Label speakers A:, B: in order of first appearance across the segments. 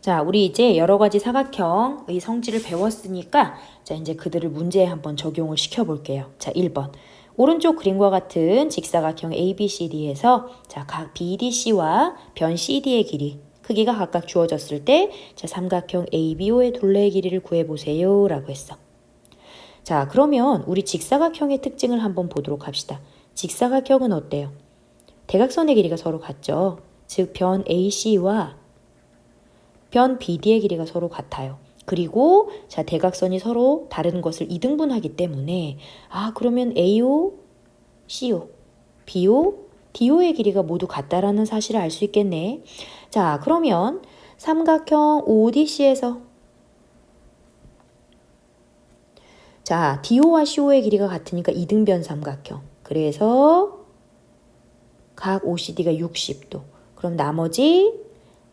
A: 자, 우리 이제 여러 가지 사각형의 성질을 배웠으니까 자, 이제 그들을 문제에 한번 적용을 시켜 볼게요. 자, 1번. 오른쪽 그림과 같은 직사각형 ABCD에서 자, 각 BDC와 변 CD의 길이 크기가 각각 주어졌을 때 자, 삼각형 ABO의 둘레의 길이를 구해 보세요. 라고 했어. 자, 그러면 우리 직사각형의 특징을 한번 보도록 합시다. 직사각형은 어때요? 대각선의 길이가 서로 같죠. 즉, 변 AC와 변 BD의 길이가 서로 같아요. 그리고 자 대각선이 서로 다른 것을 이등분하기 때문에 아 그러면 AO, CO, BO, DO의 길이가 모두 같다라는 사실을 알 수 있겠네. 자 그러면 삼각형 ODC에서 자 DO와 CO의 길이가 같으니까 이등변 삼각형. 그래서 각 OCD가 60도. 그럼 나머지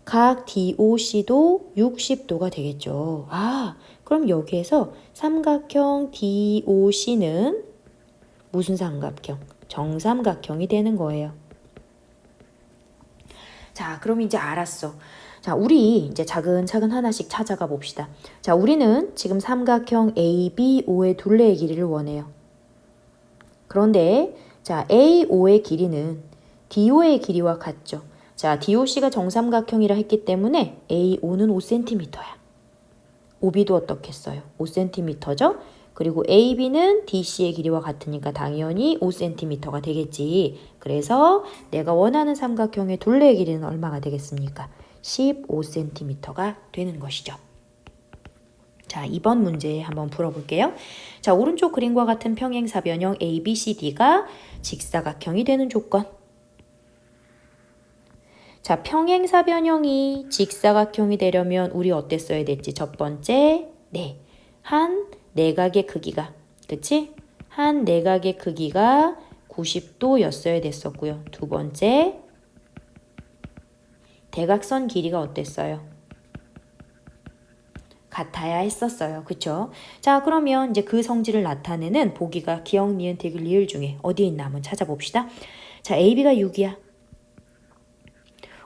A: 각 DOC도 60도가 되겠죠. 아, 그럼 여기에서 삼각형 DOC는 무슨 삼각형? 정삼각형이 되는 거예요. 자, 그럼 이제 알았어. 자, 우리 이제 차근차근 하나씩 찾아가 봅시다. 자, 우리는 지금 삼각형 ABO의 둘레의 길이를 원해요. 그런데 자, AO의 길이는 DO의 길이와 같죠. 자, DOC가 정삼각형이라 했기 때문에 AO는 5cm야. OB도 어떻겠어요? 5cm죠? 그리고 AB는 DC의 길이와 같으니까 당연히 5cm가 되겠지. 그래서 내가 원하는 삼각형의 둘레의 길이는 얼마가 되겠습니까? 15cm가 되는 것이죠. 자, 이번 문제 한번 풀어볼게요. 자, 오른쪽 그림과 같은 평행사변형 ABCD가 직사각형이 되는 조건. 자, 평행사 변형이 직사각형이 되려면 우리 어때 써야 됐지? 첫 번째, 네. 한 내각의 크기가, 그치? 한 내각의 크기가 90도였어야 됐었고요. 두 번째, 대각선 길이가 어땠어요? 같아야 했었어요. 그쵸? 자, 그러면 이제 그 성질을 나타내는 보기가 기억, 니은, 디귿, 리을 중에 어디에 있나 한번 찾아봅시다. 자, AB가 6이야.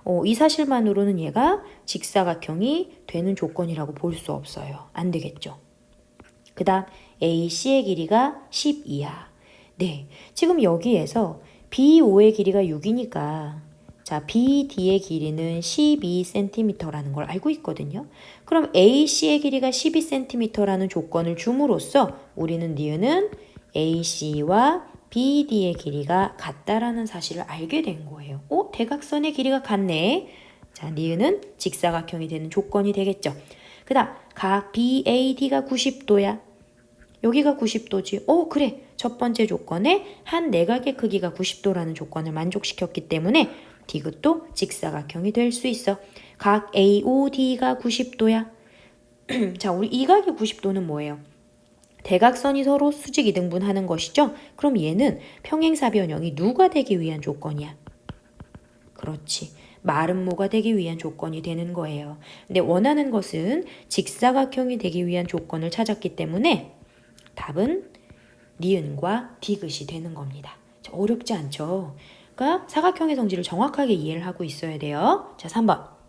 A: 어, 이 사실만으로는 얘가 직사각형이 되는 조건이라고 볼 수 없어요. 안 되겠죠. 그 다음 AC의 길이가 12야. 네, 지금 여기에서 BO의 길이가 6이니까 자, BD의 길이는 12cm라는 걸 알고 있거든요. 그럼 AC의 길이가 12cm라는 조건을 줌으로써 우리는 니은은 AC와 BD의 길이가 같다라는 사실을 알게 된 거예요. 오, 대각선의 길이가 같네. 자, 니은은 직사각형이 되는 조건이 되겠죠. 그 다음, 각 BAD가 90도야. 여기가 90도지. 오, 그래. 첫 번째 조건에 한 내각의 크기가 90도라는 조건을 만족시켰기 때문에 디귿도 직사각형이 될 수 있어. 각 AOD가 90도야. 자, 우리 이 각의 90도는 뭐예요? 대각선이 서로 수직 이등분하는 것이죠. 그럼 얘는 평행사변형이 누가 되기 위한 조건이야? 그렇지. 마름모가 되기 위한 조건이 되는 거예요. 근데 원하는 것은 직사각형이 되기 위한 조건을 찾았기 때문에 답은 니은과 디귿이 되는 겁니다. 자, 어렵지 않죠? 그러니까 사각형의 성질을 정확하게 이해를 하고 있어야 돼요. 자, 3번.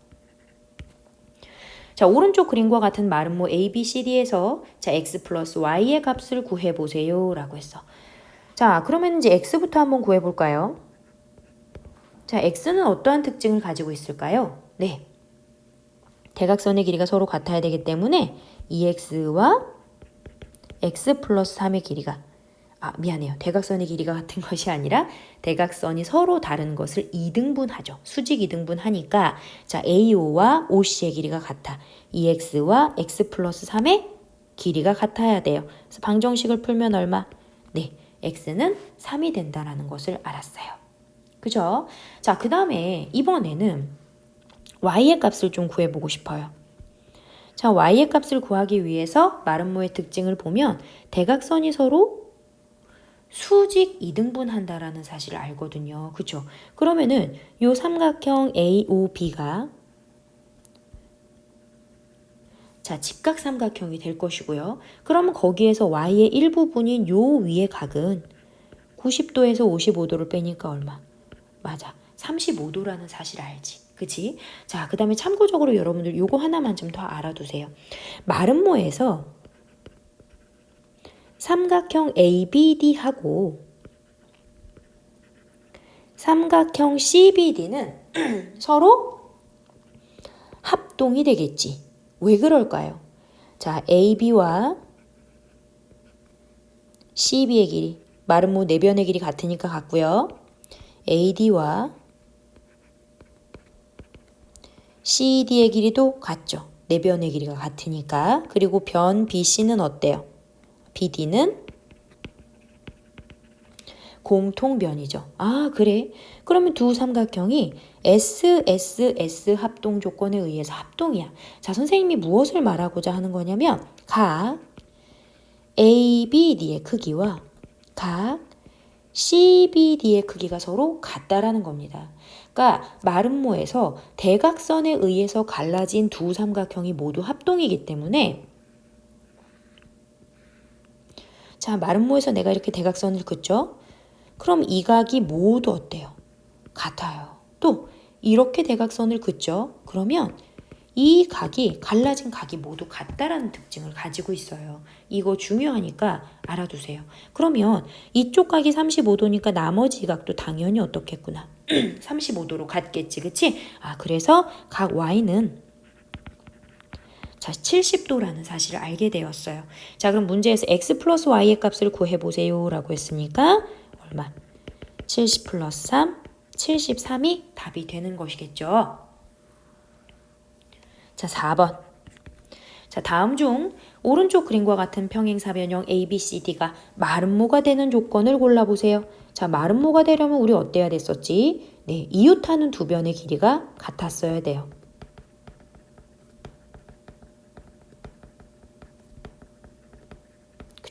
A: 자, 오른쪽 그림과 같은 마름모 ABCD에서 자, x 플러스 y의 값을 구해 보세요. 라고 했어. 자, 그러면 이제 x부터 한번 구해 볼까요? 자, x는 어떠한 특징을 가지고 있을까요? 네. 대각선의 길이가 서로 같아야 되기 때문에 2x와 x 플러스 3의 길이가 아, 미안해요. 대각선의 길이가 같은 것이 아니라 대각선이 서로 다른 것을 이등분하죠. 수직 이등분하니까 자, AO와 OC의 길이가 같아. 2x와 x 플러스 3의 길이가 같아야 돼요. 그래서 방정식을 풀면 얼마? 네, x는 3이 된다라는 것을 알았어요. 그죠? 자, 그 다음에 이번에는 y의 값을 좀 구해보고 싶어요. 자, y의 값을 구하기 위해서 마름모의 특징을 보면 대각선이 서로 수직 이등분한다라는 사실을 알거든요. 그죠? 그러면은 요 삼각형 AOB가 자, 직각 삼각형이 될 것이고요. 그러면 거기에서 y의 일부분인 요 위의 각은 90도에서 55도를 빼니까 얼마? 맞아. 35도라는 사실 알지? 그치? 자, 그 다음에 참고적으로 여러분들 요거 하나만 좀 더 알아두세요. 마름모에서 삼각형 ABD하고 삼각형 CBD는 서로 합동이 되겠지. 왜 그럴까요? 자, AB와 CB의 길이, 마름모 내변의 길이 같으니까 같고요. AD와 CD의 길이도 같죠. 내변의 길이가 같으니까. 그리고 변 BC는 어때요? BD는 공통변이죠. 아, 그래. 그러면 두 삼각형이 SSS 합동 조건에 의해서 합동이야. 자, 선생님이 무엇을 말하고자 하는 거냐면 각 ABD의 크기와 각 CBD의 크기가 서로 같다라는 겁니다. 그러니까 마름모에서 대각선에 의해서 갈라진 두 삼각형이 모두 합동이기 때문에 자, 마름모에서 내가 이렇게 대각선을 긋죠? 그럼 이 각이 모두 어때요? 같아요. 또 이렇게 대각선을 긋죠? 그러면 이 각이 갈라진 각이 모두 같다라는 특징을 가지고 있어요. 이거 중요하니까 알아두세요. 그러면 이쪽 각이 35도니까 나머지 각도 당연히 어떻겠구나. 35도로 같겠지, 그치? 아, 그래서 각 Y는 자, 70도라는 사실을 알게 되었어요. 자, 그럼 문제에서 x 플러스 y의 값을 구해보세요. 라고 했으니까 얼마? 70 플러스 3, 73이 답이 되는 것이겠죠. 자, 4번. 자, 다음 중 오른쪽 그림과 같은 평행사변형 ABCD가 마름모가 되는 조건을 골라보세요. 자, 마름모가 되려면 우리 어때야 됐었지? 네, 이웃하는 두 변의 길이가 같았어야 돼요.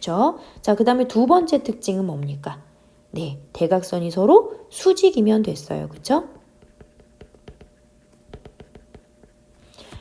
A: 그쵸? 자, 그 다음에 두 번째 특징은 뭡니까? 네, 대각선이 서로 수직이면 됐어요. 그쵸?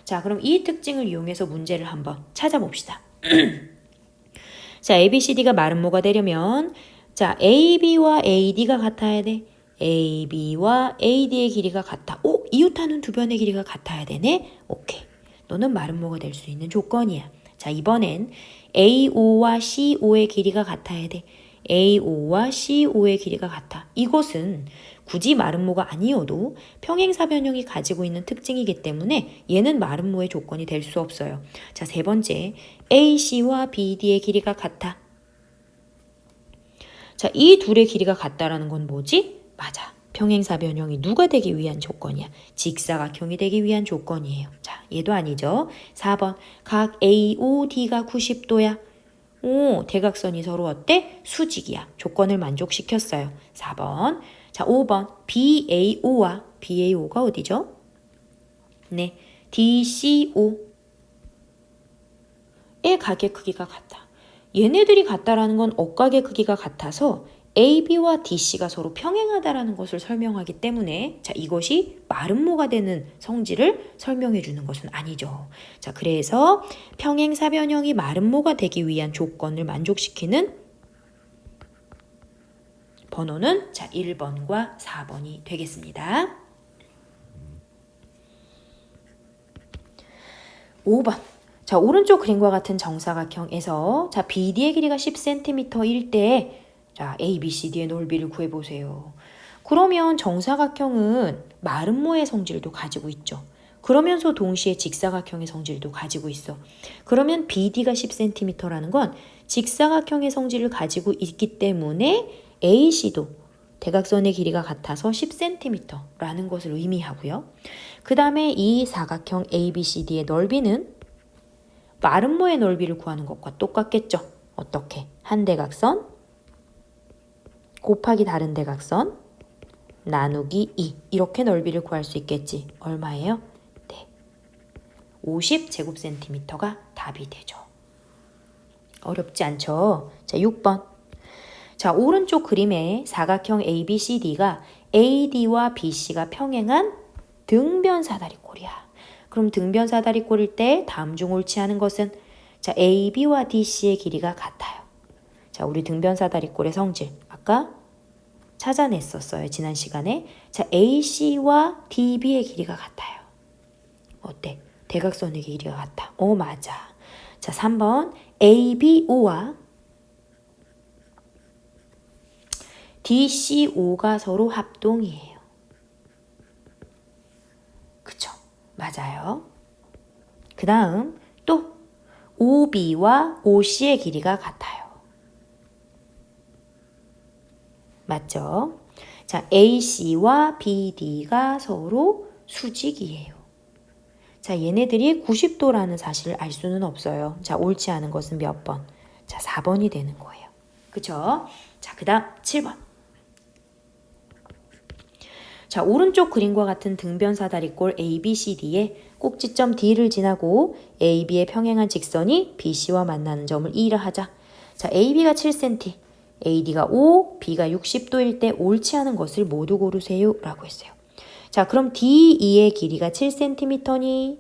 A: 자, 그럼 이 특징을 이용해서 문제를 한번 찾아봅시다. 자, ABCD가 마름모가 되려면 자, AB와 AD가 같아야 돼. AB와 AD의 길이가 같아. 오, 이웃하는 두 변의 길이가 같아야 되네. 오케이. 너는 마름모가 될 수 있는 조건이야. 자, 이번엔 AO와 CO의 길이가 같아야 돼. AO와 CO의 길이가 같아. 이것은 굳이 마름모가 아니어도 평행사변형이 가지고 있는 특징이기 때문에 얘는 마름모의 조건이 될 수 없어요. 자, 세 번째. AC와 BD의 길이가 같아. 자, 이 둘의 길이가 같다라는 건 뭐지? 맞아. 평행사 변형이 누가 되기 위한 조건이야? 직사각형이 되기 위한 조건이에요. 자, 얘도 아니죠. 4번. 각 AOD가 90도야. 오, 대각선이 서로 어때? 수직이야. 조건을 만족시켰어요. 4번. 자, 5번. BAO와 BAO가 어디죠? 네. DCO. 의 각의 크기가 같다. 얘네들이 같다라는 건 억각의 크기가 같아서 AB와 DC가 서로 평행하다라는 것을 설명하기 때문에 자 이것이 마름모가 되는 성질을 설명해 주는 것은 아니죠. 자 그래서 평행 사변형이 마름모가 되기 위한 조건을 만족시키는 번호는 자 1번과 4번이 되겠습니다. 5번 자 오른쪽 그림과 같은 정사각형에서 자 BD의 길이가 10cm일 때 자, A, B, C, D의 넓이를 구해보세요. 그러면 정사각형은 마름모의 성질도 가지고 있죠. 그러면서 동시에 직사각형의 성질도 가지고 있어. 그러면 BD가 10cm라는 건 직사각형의 성질을 가지고 있기 때문에 AC도 대각선의 길이가 같아서 10cm라는 것을 의미하고요. 그 다음에 이 사각형 ABCD의 넓이는 마름모의 넓이를 구하는 것과 똑같겠죠. 어떻게? 한 대각선 곱하기 다른 대각선 나누기 2 이렇게 넓이를 구할 수 있겠지. 얼마예요? 네. 50제곱센티미터가 답이 되죠. 어렵지 않죠? 자, 6번. 자, 오른쪽 그림에 사각형 ABCD가 AD와 BC가 평행한 등변 사다리꼴이야. 그럼 등변 사다리꼴일 때 다음 중 옳지 않은 것은 자, AB와 DC의 길이가 같아요. 자, 우리 등변 사다리꼴의 성질. 아까 찾아냈었어요. 지난 시간에. 자, AC와 DB의 길이가 같아요. 어때? 대각선의 길이가 같아. 어, 맞아. 자, 3번 ABO와 DCO가 서로 합동이에요. 그쵸? 맞아요. 그 다음 또 OB와 OC의 길이가 같아요. 맞죠? 자, AC와 BD가 서로 수직이에요. 자, 얘네들이 90도라는 사실을 알 수는 없어요. 자, 옳지 않은 것은 몇 번? 자, 4번이 되는 거예요. 그쵸? 자, 그 다음 7번. 자, 오른쪽 그림과 같은 등변 사다리꼴 ABCD에 꼭지점 D를 지나고 AB의 평행한 직선이 BC와 만나는 점을 E라 하자. 자, AB가 7cm, AD가 5, B가 60도일 때 옳지 않은 것을 모두 고르세요. 라고 했어요. 자, 그럼 DE의 길이가 7cm니?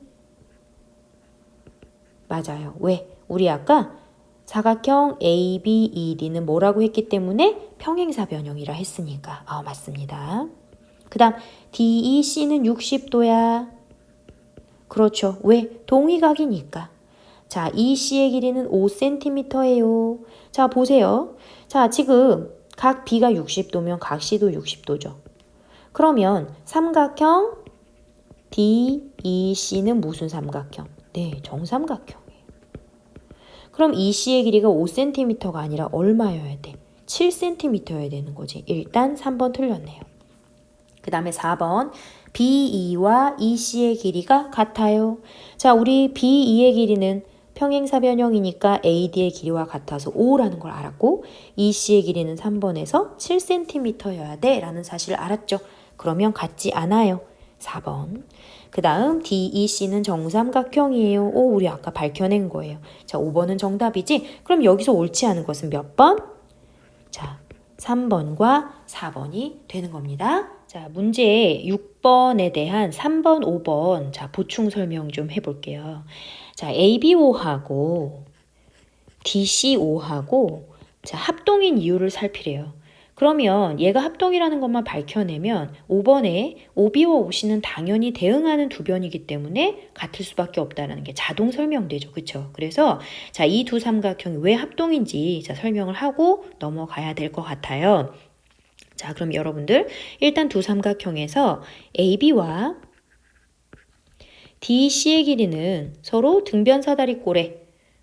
A: 맞아요. 왜? 우리 아까 사각형 ABED는 뭐라고 했기 때문에 평행사 변형이라 했으니까. 아, 맞습니다. 그 다음 DEC는 60도야. 그렇죠. 왜? 동위각이니까. 자, EC의 길이는 5cm예요. 자, 보세요. 자, 지금 각 B가 60도면 각 C도 60도죠. 그러면 삼각형 DEC는 무슨 삼각형? 네, 정삼각형이에요. 그럼 EC의 길이가 5cm가 아니라 얼마여야 돼? 7cm여야 되는 거지. 일단 3번 틀렸네요. 그 다음에 4번 BE와 EC의 길이가 같아요. 자, 우리 BE의 길이는 평행사 변형이니까 AD의 길이와 같아서 5라는 걸 알았고 EC의 길이는 3번에서 7cm여야 돼 라는 사실을 알았죠. 그러면 같지 않아요. 4번. 그 다음 DEC는 정삼각형이에요. 오, 우리 아까 밝혀낸 거예요. 자, 5번은 정답이지? 그럼 여기서 옳지 않은 것은 몇 번? 자, 3번과 4번이 되는 겁니다. 자, 문제 6번에 대한 3번, 5번 자, 보충 설명 좀 해볼게요. 자, ABO하고 DCO하고 자, 합동인 이유를 살피래요. 그러면 얘가 합동이라는 것만 밝혀내면 5번에 OB와 OC는 당연히 대응하는 두 변이기 때문에 같을 수밖에 없다는 게 자동 설명되죠. 그렇죠? 그래서 자, 이 두 삼각형이 왜 합동인지 자, 설명을 하고 넘어가야 될 것 같아요. 자, 그럼 여러분들 일단 두 삼각형에서 AB와 DC의 길이는 서로 등변 사다리꼴의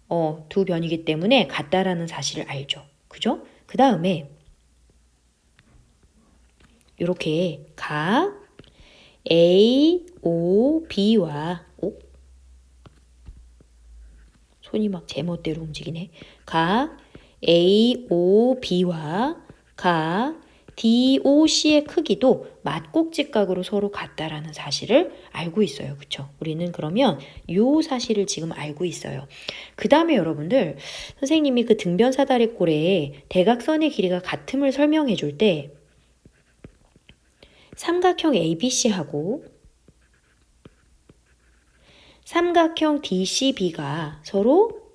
A: 어, 두 변이기 때문에 같다라는 사실을 알죠. 그죠? 그 다음에 이렇게 각 A, O, B와 오? 손이 막 제멋대로 움직이네. 각 A, O, B와 각 DOC의 크기도 맞꼭지각으로 서로 같다라는 사실을 알고 있어요. 그쵸? 우리는 그러면 요 사실을 지금 알고 있어요. 그 다음에 여러분들, 선생님이 그 등변 사다리꼴에 대각선의 길이가 같음을 설명해 줄 때, 삼각형 ABC하고 삼각형 DCB가 서로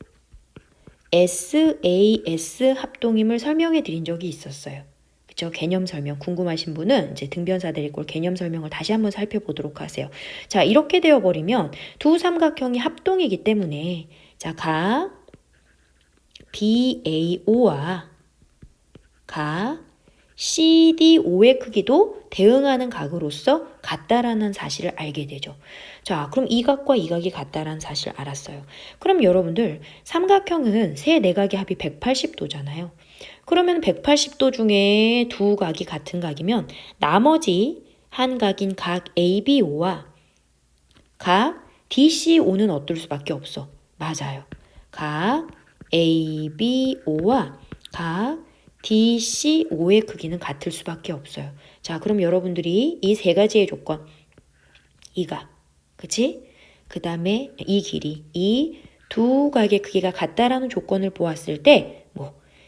A: SAS 합동임을 설명해 드린 적이 있었어요. 그죠? 개념 설명 궁금하신 분은 이제 등변사들이 꼴 개념 설명을 다시 한번 살펴보도록 하세요. 자, 이렇게 되어 버리면 두 삼각형이 합동이기 때문에 자, 각 BAO와 각 CDO의 크기도 대응하는 각으로서 같다라는 사실을 알게 되죠. 자, 그럼 이 각과 이 각이 같다라는 사실을 알았어요. 그럼 여러분들 삼각형은 세 내각의 합이 180도잖아요. 그러면 180도 중에 두 각이 같은 각이면 나머지 한 각인 각 ABO와 각 DCO는 어떨 수밖에 없어. 맞아요. 각 ABO와 각 DCO의 크기는 같을 수밖에 없어요. 자, 그럼 여러분들이 이 세 가지의 조건, 이가, 그치? 그 다음에 이 길이, 이 두 각의 크기가 같다라는 조건을 보았을 때, 뭐,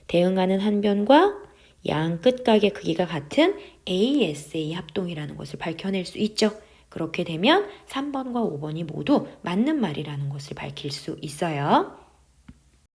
A: 대응하는 한 변과 양 끝각의 크기가 같은 ASA 합동이라는 것을 밝혀낼 수 있죠. 그렇게 되면 3번과 5번이 모두 맞는 말이라는 것을 밝힐 수 있어요.